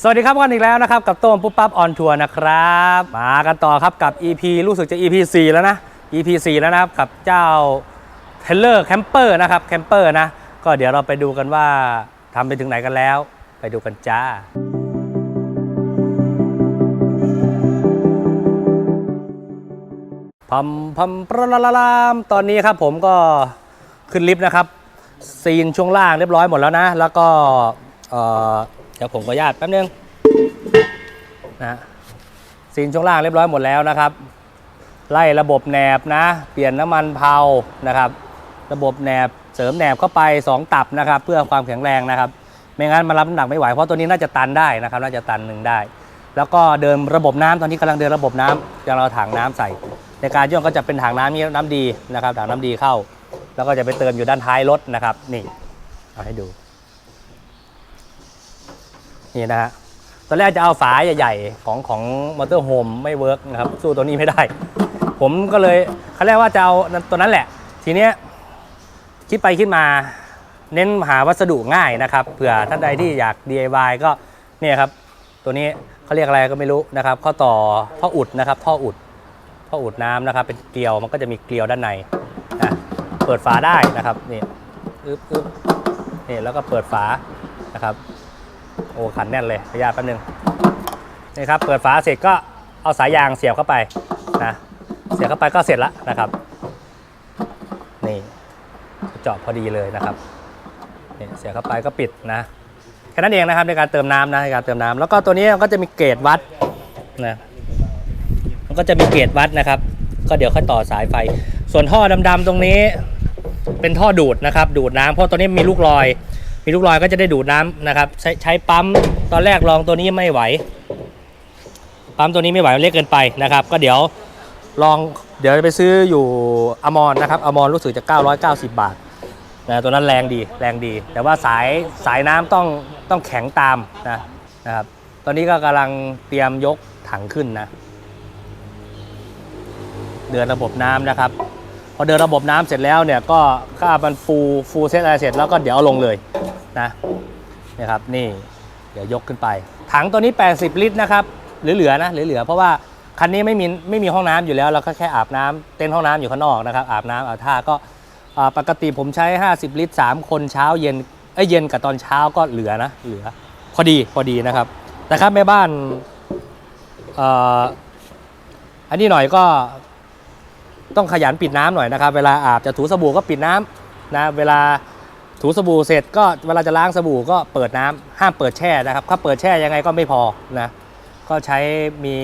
สวัสดีครับกันอีกแล้วนะครับ กับโต้มปุ๊บปั๊บออนทัวร์นะครับ มากันต่อครับกับ EP รู้สึกจะ EP 4 แล้วนะ EP 4 แล้วนะครับ กับเจ้าเทเลอร์แคมเปอร์นะครับแคมเปอร์นะ ก็เดี๋ยวเราไปดูกันว่าทำไปถึงไหนกันแล้ว ไปดูกันจ้า พัมพัมปรลาลาลามตอนนี้ครับผมก็ขึ้นลิฟต์นะครับ ซีนช่วงล่างเรียบร้อยหมดแล้วนะ แล้วก็เอ่อ เดี๋ยวผมขออนุญาตแป๊บนึงนะฮะซีนช่วงล่างเรียบร้อยหมดแล้วนะครับ ไล่ระบบแหนบนะ เปลี่ยนน้ำมันเผานะครับ ระบบแหนบเสริมแหนบเข้าไป 2 ตับนะครับ เพื่อความแข็งแรงนะครับ ไม่งั้นมันรับน้ำหนักไม่ไหวเพราะตัวนี้น่าจะตันได้นะครับ น่าจะตันหนึ่งได้ แล้วก็เดินระบบน้ำตอนนี้กำลังเดินระบบน้ำกำลังเอาถังน้ำใส่ ในการย่นก็จะเป็นถังน้ำนี้น้ำดีนะครับถังน้ำดีเข้า แล้วก็จะไปเติมอยู่ด้านท้ายรถนะครับ นี่เอาให้ดู นี่นะฮะตอนแรกจะเอาฝาใหญ่ๆของของมอเตอร์โฮมไม่เวิร์กนะครับ สู้ตัวนี้ไม่ได้ ผมก็เลยเขาเรียกว่าจะเอาตัวนั้นแหละ ทีเนี้ยคิดไปคิดมาเน้นหาวัสดุง่ายนะครับ เผื่อท่านใดที่อยาก DIY ก็เนี่ยครับ ตัวนี้เขาเรียกอะไรก็ไม่รู้นะครับข้อต่อท่ออุดนะครับ ท่ออุดท่ออุดน้ำนะครับ เป็นเกลียวมันก็จะมีเกลียวด้านในนะเปิดฝาได้นะครับนี่อึ๊บอึ๊บนี่แล้วก็เปิดฝานะครับ โอ้ขันแน่นเลยพยาแป๊บนึงนี่ครับเปิดฝาเสร็จก็เอาสายยางเสียบเข้าไปนะเสียบเข้าไปก็เสร็จแล้วนะครับ นี่เจาะพอดีเลยนะครับนี่เสียบเข้าไปก็ปิดนะแค่นั้นเองนะครับในการเติมน้ำนะในการเติมน้ำแล้วก็ตัวนี้ก็จะมีเกจวัดนะมันก็จะมีเกจวัดนะครับ ก็เดี๋ยวค่อยต่อสายไฟ ส่วนท่อดำๆตรงนี้เป็นท่อดูดนะครับ ดูดน้ำเพราะตัวนี้มีลูกลอย มีลูกลอยก็จะได้ดูดน้ำนะครับใช้ใช้ปั๊มตอนแรกลองตัวนี้ไม่ไหว ปั๊มตัวนี้ไม่ไหวเล็กเกินไปนะครับ ก็เดี๋ยวลองเดี๋ยวไปซื้ออยู่อมรนะครับอมรรู้สึกจะ 990 บาทนะตัวนั้นแรงดีแรงดี แต่ว่าสายสายน้ำต้องต้องแข็งตามนะนะครับ ตอนนี้ก็กำลังเตรียมยกถังขึ้นนะ เดินระบบน้ำนะครับ พอเดินระบบน้ำเสร็จแล้วเนี่ยก็ค่ามันฟูฟูเซตอะไรเสร็จแล้วก็เดี๋ยวเอาลงเลย นะนี่ครับนี่เดี๋ยวยกขึ้นไป ถังตัวนี้ 80 ลิตรนะครับเหลือๆนะเหลือๆเพราะว่าคันนี้ไม่มีไม่มีห้องน้ำอยู่แล้วเราก็แค่อาบน้ำเต็นท์ห้องน้ำอยู่ข้างนอกนะครับอาบน้ำอาบท่าก็ปกติผมใช้ 50 ลิตร 3 คนเช้าเย็นเอ้ยเย็นกับตอนเช้าก็เหลือนะเหลือพอดีพอดีนะครับ แต่ครับแม่บ้านอันนี้หน่อยก็ต้องขยันปิดน้ำหน่อยนะครับ เวลาอาบจะถูสบู่ก็ปิดน้ำนะเวลา ถูสบู่เสร็จก็เวลาจะล้างสบู่ก็เปิดน้ำห้ามเปิดแช่นะครับถ้าเปิดแช่ยังไงก็ไม่พอนะก็ใช้มี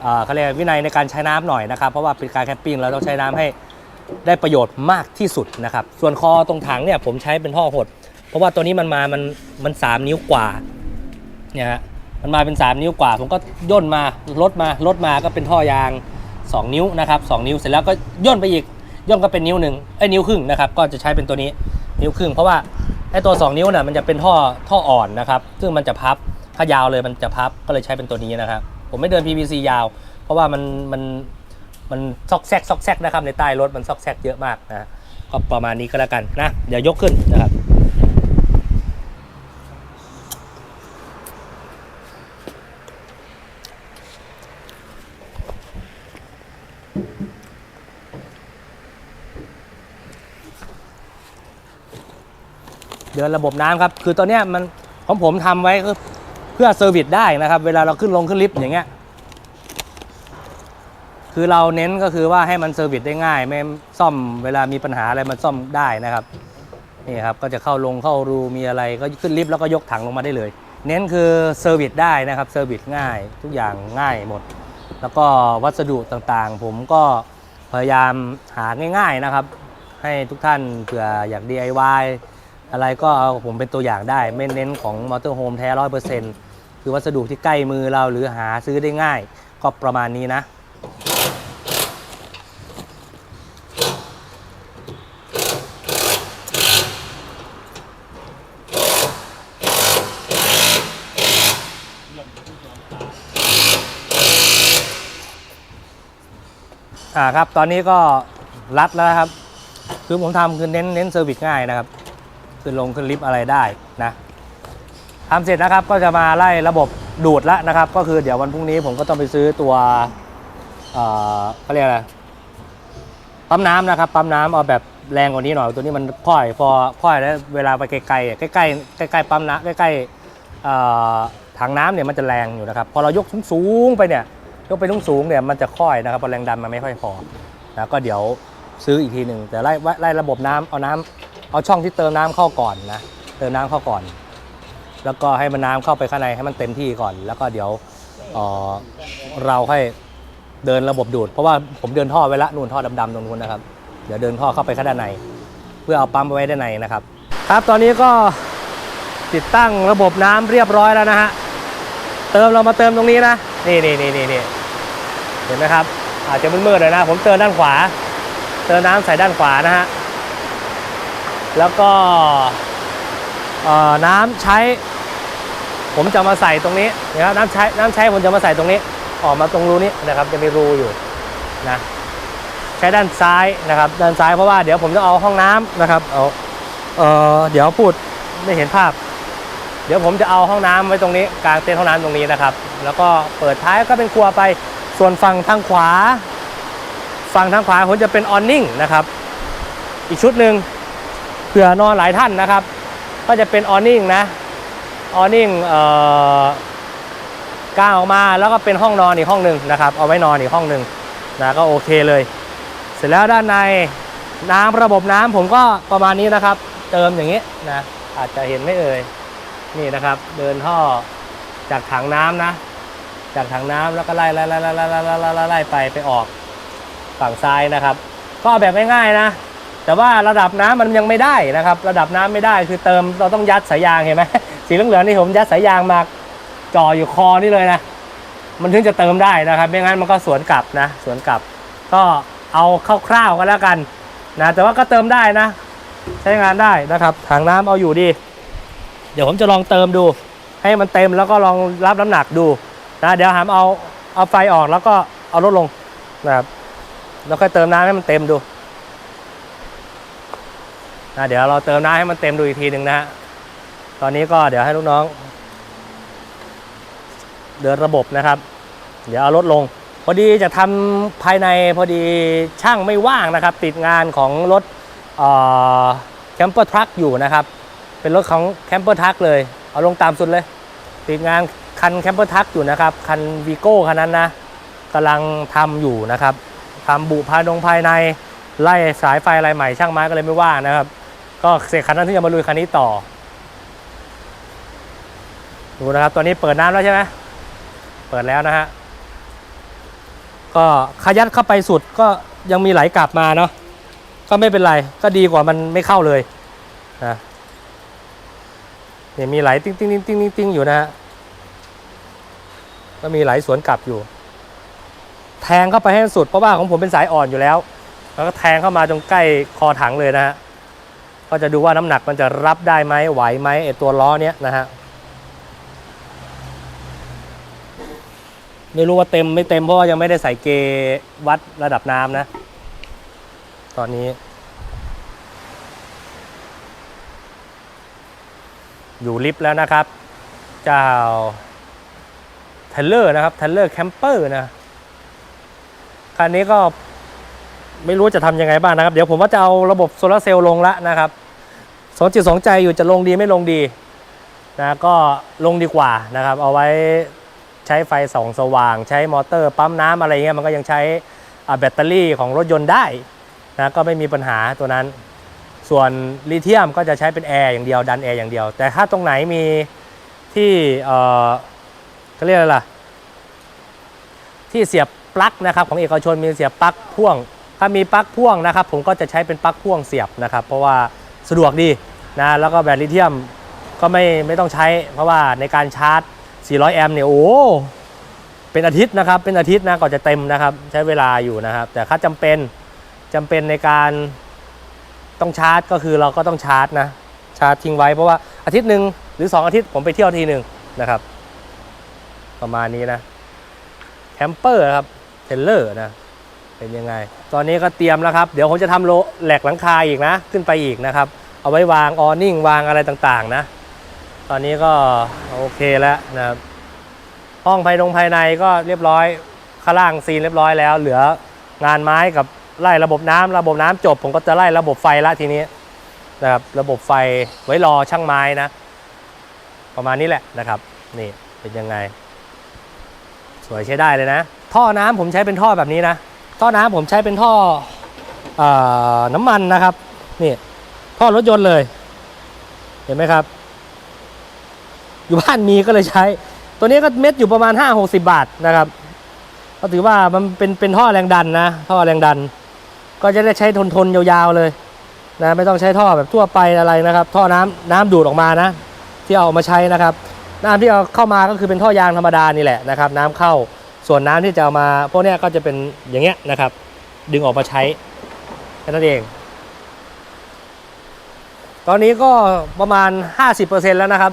เอ่อเขาเรียกวินัยในการใช้น้ำหน่อยนะครับ เพราะว่าเป็นการแคมปิ้งเราต้องใช้น้ำให้ได้ประโยชน์มากที่สุดนะครับ ส่วนคอตรงถังเนี่ยผมใช้เป็นท่อหด เพราะว่าตัวนี้มันมามันมันสามนิ้วกว่าเนี่ยฮะมันมาเป็น 3 นิ้วกว่า ผมก็ย่นมาลดมาลดมาก็เป็นท่อยาง 2 นิ้วนะครับ2นิ้วเสร็จแล้วก็ย่นไปอีกย่นก็เป็นนิ้วหนึ่งไอ้นิ้วครึ่งนะครับก็จะใช้เป็นตัวนี้ นิ้วครึ่งเพราะว่าไอ้ตัว 2 นิ้วน่ยมันจะเป็นท่อท่ออ่อนนะครับ ซึ่งมันจะพับถ้ายาวเลยมันจะพับก็เลยใช้เป็นตัวนี้นะครับ ผมไม่เดิน PVC ยาว เพราะว่ามันมันมันซอกแซกซอกแซกนะครับในใต้รถมันซอกแซกเยอะมากนะก็ประมาณนี้ก็แล้วกันนะเดี๋ยวยกขึ้นนะครับ เดินระบบน้ำครับ คือตอนนี้มันของผมทำไว้เพื่อเซอร์วิสได้นะครับ เวลาเราขึ้นลงขึ้นลิฟต์อย่างเงี้ย คือเราเน้นก็คือว่าให้มันเซอร์วิสได้ง่าย ไม่ซ่อมเวลามีปัญหาอะไรมันซ่อมได้นะครับ นี่ครับก็จะเข้าลงเข้ารูมีอะไรก็ขึ้นลิฟต์แล้วก็ยกถังลงมาได้เลย เน้นคือเซอร์วิสได้นะครับเซอร์วิสง่ายทุกอย่างง่ายหมด แล้วก็วัสดุต่างๆ ผมก็พยายามหาง่าย ๆนะครับ ให้ทุกท่านเผื่ออยาก DIY อะไรก็เอาผมเป็นตัวอย่างได้ ไม่เน้นของมอเตอร์โฮมแท้ร้อยเปอร์เซ็นต์คือวัสดุที่ใกล้มือเราหรือหาซื้อได้ง่าย ก็ประมาณนี้นะอ่าครับ ตอนนี้ก็รัดแล้วครับ คือผมทำคือเน้นเน้นเซอร์วิสง่ายนะครับ ขึ้นลงขึ้นลิฟต์อะไรได้นะทำเสร็จนะครับก็จะมาไล่ระบบดูดล้วนะครับ ก็คือเดี๋ยววันพรุ่งนี้ผมก็ต้องไปซื้อตัวเอ่อเขาเรียกอะไรปั๊มน้ำนะครับปั๊มน้ำเอาแบบแรงกว่านี้หน่อยตัวนี้มันค่อยพอค่อยแล้วเวลาไปไกลๆใกล้ๆใกล้ๆปั๊มน้ำใกล้ๆเอ่อถังน้ำเนี่ยมันจะแรงอยู่นะครับ พอเรายกสูงๆไปเนี่ยยกไปสูงๆเนี่ยมันจะค่อยนะครับพอแรงดันมันไม่ค่อยพอนะก็เดี๋ยวซื้ออีกทีหนึ่งแต่ไล่ไล่ระบบน้ำเอาน้ำ เอาช่องที่เติมน้ำเข้าก่อนนะ เติมน้ำเข้าก่อน แล้วก็ให้มันน้ำเข้าไปข้างในให้มันเต็มที่ก่อน แล้วก็เดี๋ยวเเราค่อยเดินระบบดูด เพราะว่าผมเดินท่อไว้ละนู่นท่อดำๆตรงนู้นนะครับ เดี๋ยวเดินท่อเข้าไปข้างด้านใน เพื่อเอาปั๊มไว้ด้านในนะครับ ครับตอนนี้ก็ติดตั้งระบบน้ำเรียบร้อยแล้วนะฮะ เติมเรามาเติมตรงนี้นะ นี่นี่นี่นี่นี่เห็นไหมครับ อาจจะมืดๆหน่อยนะ ผมเติมด้านขวา เติมน้ำใส่ด้านขวานะฮะ แล้วก็น้ำใช้ ผมจะมาใส่ตรงนี้นะครับน้ำใช้น้ำใช้ผมจะมาใส่ตรงนี้ ออกมาตรงรูนี้นะครับ จะมีรูอยู่นะใช้ด้านซ้ายนะครับ ด้านซ้ายเพราะว่าเดี๋ยวผมจะเอาห้องน้ำนะครับเอาเออเดี๋ยวพูดไม่เห็นภาพ เดี๋ยวผมจะเอาห้องน้ำไว้ตรงนี้กลางเต็นท์ห้องน้ำตรงนี้นะครับ แล้วก็เปิดท้ายก็เป็นครัวไปส่วนฝั่งทางขวา ฝั่งทางขวาผมจะเป็นออนนิ่งนะครับ อีกชุดหนึ่ง เผื่อนอนหลายท่านนะครับ ก็จะเป็นออนิ่งนะออนิ่งก้าวออกมาแล้วก็เป็นห้องนอนอีกห้องหนึ่งนะครับ เอาไว้นอนอีกห้องหนึ่งนะก็โอเคเลย เสร็จแล้วด้านในน้ำระบบน้ำผมก็ประมาณนี้นะครับ เติมอย่างนี้นะอาจจะเห็นไม่เอ่ยนี่นะครับ เดินท่อจากถังน้ำนะ จากถังน้ำแล้วก็ไล่ไล่ไล่ไล่ไล่ไล่ไปไปออกฝั่งซ้ายนะครับ ก็แบบง่ายๆนะ แต่ว่าระดับน้ำมันยังไม่ได้นะครับ ระดับน้ำไม่ได้คือเติมเราต้องยัดสายยางเห็นไหมสีเหลืองๆนี่ผมยัดสายยางมาจ่ออยู่คอนี่เลยนะ มันถึงจะเติมได้นะครับ ไม่งั้นมันก็สวนกลับนะ สวนกลับ ก็เอาคร่าวๆก็แล้วกันนะแต่ว่าก็เติมได้นะ ใช้งานได้นะครับถังน้ำเอาอยู่ดี เดี๋ยวผมจะลองเติมดู ให้มันเต็มแล้วก็ลองรับน้ำหนักดูนะเดี๋ยวหามเอาเอาไฟออกแล้วก็เอารถลงนะครับแล้วค่อยเติมน้ำให้มันเต็มดู นะเดี๋ยวเราเติมน้ำให้มันเต็มดูอีกทีหนึ่งนะฮะตอนนี้ก็เดี๋ยวให้ลูกน้อง เดินระบบนะครับ เดี๋ยวเอารถลง พอดีจะทำภายในพอดีช่างไม่ว่างนะครับ ติดงานของรถแคมเปอร์ทรัคอยู่นะครับ เป็นรถของแคมเปอร์ทรัคเลย เอาลงตามสุดเลย ติดงานคันแคมเปอร์ทรัคอยู่นะครับคันวีโก้คันนั้นนะกำลังทำอยู่นะครับทำบุภายงภายในไล่สายไฟอะไรใหม่ช่างไม้ก็เลยไม่ว่างนะครับ ก็เสร็จคันนั้นที่จะมาลุยคันนี้ต่อ ดูนะครับตอนนี้เปิดน้ำแล้วใช่ไหมเปิดแล้วนะฮะ ก็ขยัดเข้าไปสุดก็ยังมีไหลกลับมาเนาะ ก็ไม่เป็นไร ก็ดีกว่ามันไม่เข้าเลยนะเนี่ยมีไหลติ้งติ้งติ้งติ้งติ้งติ้งอยู่นะฮะ ก็มีไหลสวนกลับอยู่ แทงเข้าไปให้สุดเพราะว่าของผมเป็นสายอ่อนอยู่แล้ว แล้วก็แทงเข้ามาจนใกล้คอถังเลยนะฮะ ก็จะดูว่าน้ำหนักมันจะรับได้ไหมไหวไหมไอตัวล้อเนี้ยนะฮะไม่รู้ว่าเต็มไม่เต็มเพราะว่ายังไม่ได้ใส่เกวัดระดับน้ำนะ ตอนนี้ อยู่ลิฟต์แล้วนะครับ เจ้าเทเลอร์นะครับเทเลอร์แคมเปอร์นะคันนี้ก็ไม่รู้จะทำยังไงบ้างนะครับ เดี๋ยวผมว่าจะเอาระบบโซลาร์เซลล์ลงละนะครับ องจิตสองใจอยู่จะลงดีไม่ลงดีนะก็ลงดีกว่านะครับ เอาไว้ใช้ไฟส่องสว่าง ใช้มอเตอร์ ปั๊มน้ำอะไรเงี้ยมันก็ยังใช้แบตเตอรี่ของรถยนต์ได้นะก็ไม่มีปัญหาตัวนั้น ส่วนลิเธียมก็จะใช้เป็นแอร์อย่างเดียวดันแอร์อย่างเดียว แต่ถ้าตรงไหนมีที่เอ่อเขาเรียกอะไรล่ะที่เสียบปลั๊กนะครับของเอกชนมีเสียบปลั๊กพ่วง ถ้ามีปลั๊กพ่วงนะครับ ผมก็จะใช้เป็นปลั๊กพ่วงเสียบนะครับ เพราะว่าสะดวกดี นะแล้วก็แบตลิเธียมก็ไม่ไม่ต้องใช้ เพราะว่าในการชาร์จ 400 แอมป์เนี่ยโอ้เป็นอาทิตย์นะครับ เป็นอาทิตย์นะก่อนจะเต็มนะครับ ใช้เวลาอยู่นะครับ แต่ถ้าจำเป็นจำเป็นในการต้องชาร์จก็คือเราก็ต้องชาร์จนะ ชาร์จทิ้งไว้เพราะว่าอาทิตย์หนึ่งหรือ 2 อาทิตย์ผมไปเที่ยวทีหนึ่งนะครับ ประมาณนี้นะแคมเปอร์ครับเทเลอร์นะ เป็นยังไง ตอนนี้ก็เตรียมแล้วครับ เดี๋ยวผมจะทำโลแหลกหลังคาอีกนะ ขึ้นไปอีกนะครับ เอาไว้วางออนิ่งวางอะไรต่างๆนะ ตอนนี้ก็โอเคแล้วนะครับ ห้องภายนภายในก็เรียบร้อยข้างล่างซีนเรียบร้อยแล้ว เหลืองานไม้กับไล่ระบบน้ำระบบน้ำจบ ผมก็จะไล่ระบบไฟละทีนี้นะครับ ระบบไฟไว้รอช่างไม้นะ ประมาณนี้แหละนะครับ นี่เป็นยังไง สวยใช้ได้เลยนะ ท่อน้ำผมใช้เป็นท่อแบบนี้นะ ท่อน้ำผมใช้เป็นท่อออน้ำมันนะครับ นี่ ท่อรถยนต์เลย เห็นไหมครับ อยู่บ้านมีก็เลยใช้ ตัวนี้ก็เม็ดอยู่ประมาณ 5 60 บาทนะครับ ก็ถือว่ามันเป็นเป็นท่อแรงดันนะ ท่อแรงดัน ก็จะได้ใช้ทนทนยาวๆเลยนะไม่ต้องใช้ท่อแบบทั่วไปอะไรนะครับ ท่อน้ำน้ำดูดออกมานะ ที่เอามาใช้นะครับน้ำที่เอาเข้ามาก็คือเป็นท่อยางธรรมดานี่แหละนะครับ น้ำเข้าส่วนน้ำที่จะเอามาพวกเนี้ยก็จะเป็นอย่างเงี้ยนะครับ ดึงออกมาใช้แค่นั้นเอง ตอนนี้ก็ประมาณ 50%แล้วนะครับ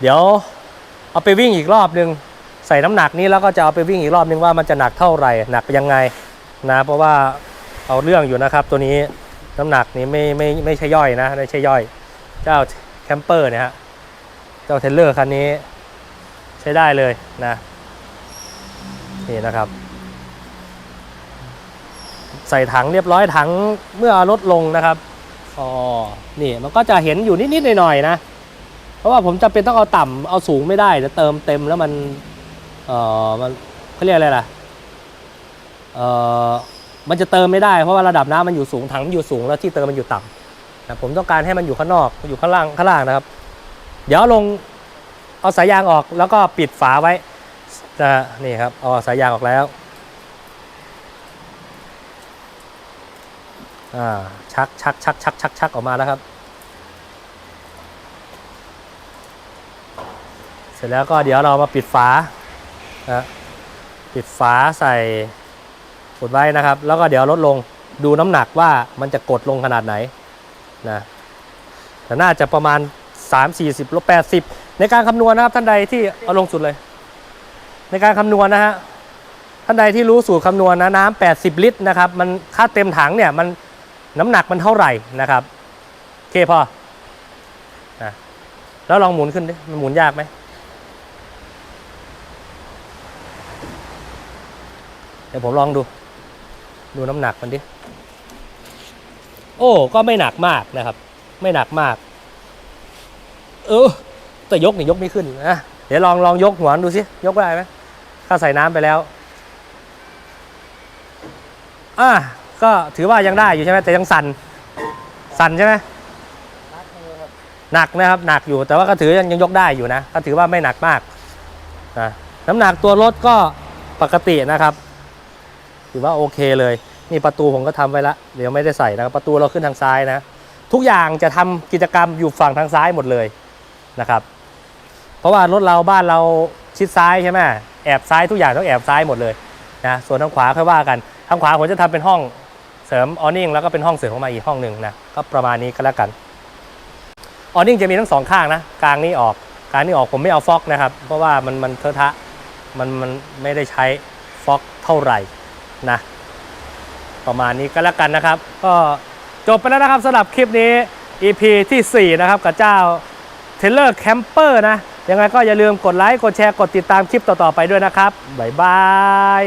เดี๋ยวเอาไปวิ่งอีกรอบนึง ใส่น้ำหนักนี้แล้วก็จะเอาไปวิ่งอีกรอบนึงว่ามันจะหนักเท่าไหร่หนักยังไงนะเพราะว่าเอาเรื่องอยู่นะครับตัวนี้น้ำหนักนี้ไม่ไม่ไม่ใช่ย่อยนะไม่ใช่ย่อย เจ้าแคมเปอร์เนี่ยฮะเจ้าเทรลเลอร์คันนี้ใช้ได้เลยนะนี่นะครับ ใส่ถังเรียบร้อยถังเมื่อรถลงนะครับ อ๋อ นี่มันก็จะเห็นอยู่นิดๆหน่อยๆนะ เพราะว่าผมจำเป็นต้องเอาต่ำเอาสูงไม่ได้เดี๋ยวเติมเต็มแล้วมัน เอ่อ มันเขาเรียกอะไรล่ะ เอ่อ มันจะเติมไม่ได้เพราะว่าระดับน้ำมันอยู่สูงถังมันอยู่สูงแล้วที่เติมมันอยู่ต่ำนะผมต้องการให้มันอยู่ข้างนอกอยู่ข้างล่างข้างล่างนะครับ เดี๋ยวลงเอาสายยางออกแล้วก็ปิดฝาไว้นะนี่ครับเอาสายยางออกแล้ว อ่าชักชักชักชักชักชักออกมาแล้วครับ เสร็จแล้วก็เดี๋ยวเรามาปิดฝานะปิดฝาใส่กดไว้นะครับ แล้วก็เดี๋ยวลดลงดูน้ำหนักว่ามันจะกดลงขนาดไหนนะแต่น่าจะประมาณ 3 40ลบ80 ในการคำนวณนะครับท่านใดที่เอาลงสุดเลย ในการคำนวณนะฮะท่านใดที่รู้สูตรคำนวณนะน้ำ80 ลิตรนะครับ มันค่าเต็มถังเนี่ยมัน น้ำหนักมันเท่าไหร่นะครับโอเคพอนะแล้วลองหมุนขึ้นดิมันหมุนยากไหมเดี๋ยวผมลองดู ดูน้ำหนักมันดิโอ้ก็ไม่หนักมากนะครับ ไม่หนักมาก เออแต่ยกนี่ยกไม่ขึ้นนะเดี๋ยวลองลองยกหัวดูสิยกได้ไหมถ้าใส่น้ำไปแล้วอะ ก็ถือว่ายังได้อยู่ใช่ไหมแต่ยังสั่น สั่นใช่ไหมหนักนะครับหนักอยู่แต่ว่าก็ถือยังยังยกได้อยู่นะ ก็ถือว่าไม่หนักมากนะน้ำหนักตัวรถก็ปกตินะครับ ถือว่าโอเคเลยนี่ประตูผมก็ทำไว้ละเดี๋ยวไม่ได้ใส่นะครับประตูเราขึ้นทางซ้ายนะ ทุกอย่างจะทำกิจกรรมอยู่ฝั่งทางซ้ายหมดเลยนะครับ เพราะว่ารถเราบ้านเราชิดซ้ายใช่ไหมแอบซ้ายทุกอย่างต้องแอบซ้ายหมดเลยนะส่วนทางขวาค่อยว่ากันทางขวาผมจะทำเป็นห้อง เสริมออนิ่งแล้วก็เป็นห้องเสริมของมาอีกห้องหนึ่งนะก็ประมาณนี้ก็แล้วกันออนิ่งจะมีทั้งสองข้างนะกลางนี้ออกกลางนี้ออกผมไม่เอาฟอกนะครับ เพราะว่ามันมันเทอะทะมันมันไม่ได้ใช้ฟอกเท่าไหร่นะประมาณนี้ก็แล้วกันนะครับ ก็จบไปแล้วนะครับสำหรับคลิปนี้ EP ที่ 4 นะครับกับเจ้า t a y l o r Camper นะยังไงก็อย่าลืมกดไลค์ กดแชร์ กดติดตามคลิปต่อ ๆ ไปด้วยนะครับ บ๊ายบาย